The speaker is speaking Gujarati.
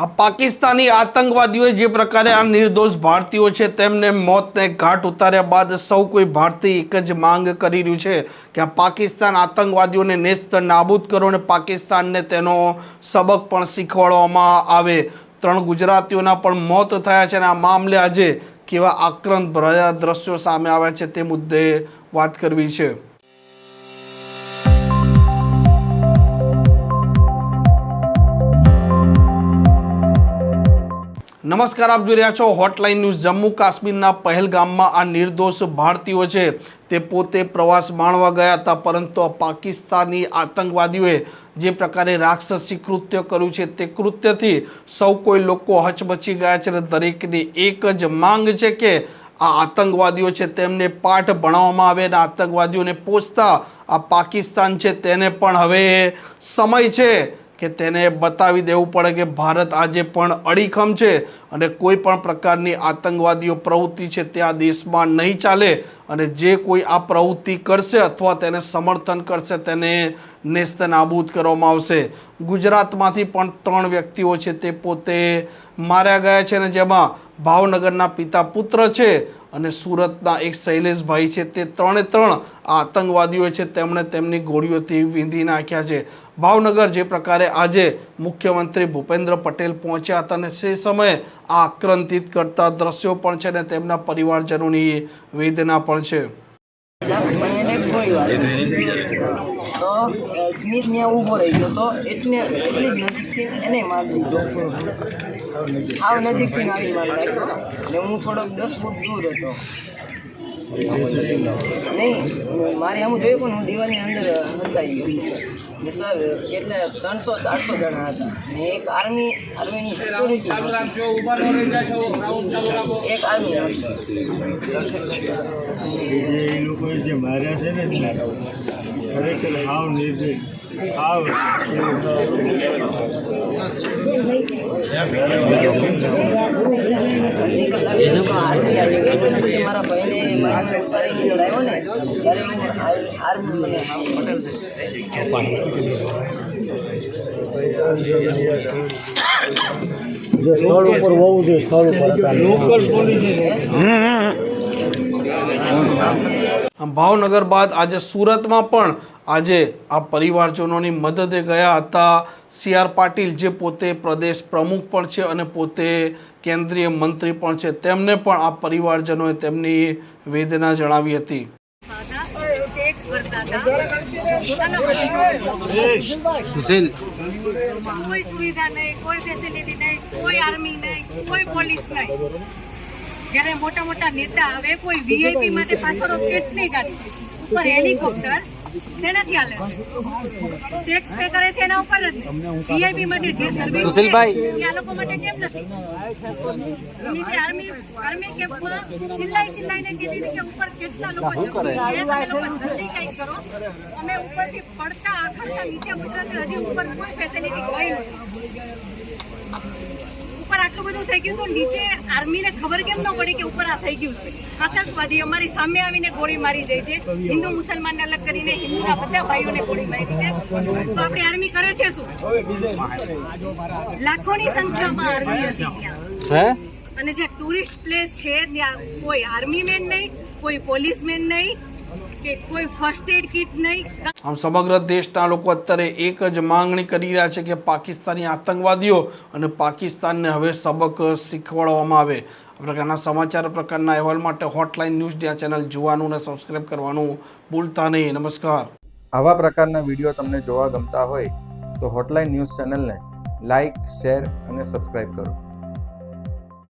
આ પાકિસ્તાની આતંકવાદીઓએ જે પ્રકારે આ નિર્દોષ ભારતીયો છે, તેમને મોતને ઘાટ ઉતાર્યા બાદ સૌ કોઈ ભારતીય એક જ માંગ કરી રહ્યું છે કે આ પાકિસ્તાન આતંકવાદીઓને નેસ્ત નાબૂદ કરો અને પાકિસ્તાનને તેનો સબક પણ શીખવાડવામાં આવે. ત્રણ ગુજરાતીઓના પણ મોત થયા છે અને આ મામલે આજે કેવા આક્રંદ ભરાયા દ્રશ્યો સામે આવ્યા છે તે મુદ્દે વાત કરવી છે. નમસ્કાર, આપ જોઈ રહ્યા છો હોટલાઇન ન્યૂઝ જમ્મુ કાશ્મીરના પહેલગામમાં આ નિર્દોષ ભારતીયો છે. તે પોતે પ્રવાસ માણવા ગયા હતા, પરંતુ પાકિસ્તાની આતંકવાદીઓએ જે પ્રકારે રાક્ષસી કૃત્ય કર્યું છે, તે કૃત્યથી સૌ કોઈ લોકો હચમચી ગયા છે અને દરેકની એક જ માંગ છે કે આ આતંકવાદીઓ છે તેમને પાઠ ભણાવવામાં આવે અને આતંકવાદીઓને પોષતા આ પાકિસ્તાન છે તેને પણ હવે સમય છે. કે તેને બતાવી દેવું પડે કે ભારત આજે પણ અડીખમ છે અને કોઈ પણ પ્રકારની આતંકવાદીઓ પ્રવૃત્તિ છે તે આ દેશમાં નહીં ચાલે અને જે કોઈ આ પ્રવૃત્તિ કરશે અથવા તેને સમર્થન કરશે તેને નેસ્ત નાબૂદ કરવામાં આવશે. ગુજરાતમાંથી પણ ત્રણ વ્યક્તિઓ છે તે પોતે માર્યા ગયા છે અને જેમાં ભાવનગરના પિતા પુત્ર છે અને સુરતના એક શૈલેષભાઈ છે, તે ત્રણે ત્રણ આતંકવાદીઓ છે, તેમણે તેમની ગોળીઓથી વીંધી નાખ્યા છે. ભાવનગર જે પ્રકારે આજે મુખ્યમંત્રી ભૂપેન્દ્ર પટેલ પહોંચ્યા હતા અને તે સમયે આક્રંતિત કરતા દ્રશ્યો પણ છે અને તેમના પરિવારજનોની વેદના પણ છે. સ્મિત ને ઊભો રહી ગયો. તો, એટલે, એટલી જ નજીકથી એને માર દીધો. આવ નજીકથી મારી માર નાખ્યો. ને હું થોડોક દસ ફૂટ દૂર હતો. નહીં મારે આમ જોયું પણ હું દિવાલની અંદર હંતાઈ ગયો. ને સર કેટલા ત્રણસો ચારસો જણા હતા. ને એક આર્મી આર્મીની સિક્યોરિટી એક આર્મી એ લોકોએ જે માર્યા છે ને ખરેખર હાવ નિર્દોષ હાવ મારા ભાઈને મારા ને ત્યારે હું આર્મી મને પટેલ જે સ્થળ ઉપર હોવું જોઈએ સ્થળ ઉપર ભાવનગર બાદ આજે સુરતમાં પણ આજે આ પરિવારજનોની મદદે ગયા હતા. સી આર પાટીલ જે પોતે પ્રદેશ પ્રમુખ પણ છે અને પોતે કેન્દ્રીય મંત્રી પણ છે તેમને પણ આ પરિવારજનોએ તેમની વેદના જણાવી હતી. ટેક્સ કોઈ સુવિધા નહીં કોઈ ફેસિલિટી નહીં કોઈ આર્મી નહીં કોઈ પોલીસ નહીં. જ્યારે મોટા મોટા નેતા આવે કોઈ વીઆઈપી માટે પાછળ કેટલી ગાડી ઉપર હેલિકોપ્ટર તેનાથી હાલે? ટેક્સ પે કરે છે એના ઉપર જ વીઆઈપી માટે જે સુશીલભાઈ. અમે ઉપરથી પડતા આખડતા નીચે ઉતરતા હજી ઉપર કોઈ ફેસિલિટી કોઈ નથી. થઈ ગયું તો નીચે આર્મીને ખબર કેમ ન પડે કે ઉપર આ થઈ ગયું છે? આતંકવાદી અમારી સામે આવીને ગોળી મારી દે છે. હિન્દુ મુસલમાનને અલગ કરીને હિન્દુના બધા ભાઈઓને ગોળી મારી છે. તો આપણી આર્મી કરે છે શું? લાખોની સંખ્યામાં આર્મી હતી ત્યાં. અને જે ટુરિસ્ટ પ્લેસ છે ત્યાં કોઈ આર્મી મેન નહીં કોઈ પોલીસ મેન નહીં કે કોઈ ફર્સ્ટ એડ કિટ નહીં. આમ સમગ્ર દેશના લોકો અત્યારે એક જ માંગણી કરી રહ્યા છે કે પાકિસ્તાની આતંકવાદીઓ અને પાકિસ્તાનને હવે સબક શીખવાડવામાં આવે. આ પ્રકારના સમાચાર પ્રકારના અહેવાલ માટે હોટલાઇન ન્યૂઝ આ ચેનલ જોવાનું અને સબસ્ક્રાઇબ કરવાનું ભૂલતા નહીં. નમસ્કાર. આવા પ્રકારના વીડિયો તમને જોવા ગમતા હોય તો હોટલાઇન ન્યૂઝ ચેનલને લાઇક શેર અને સબસ્ક્રાઇબ કરો.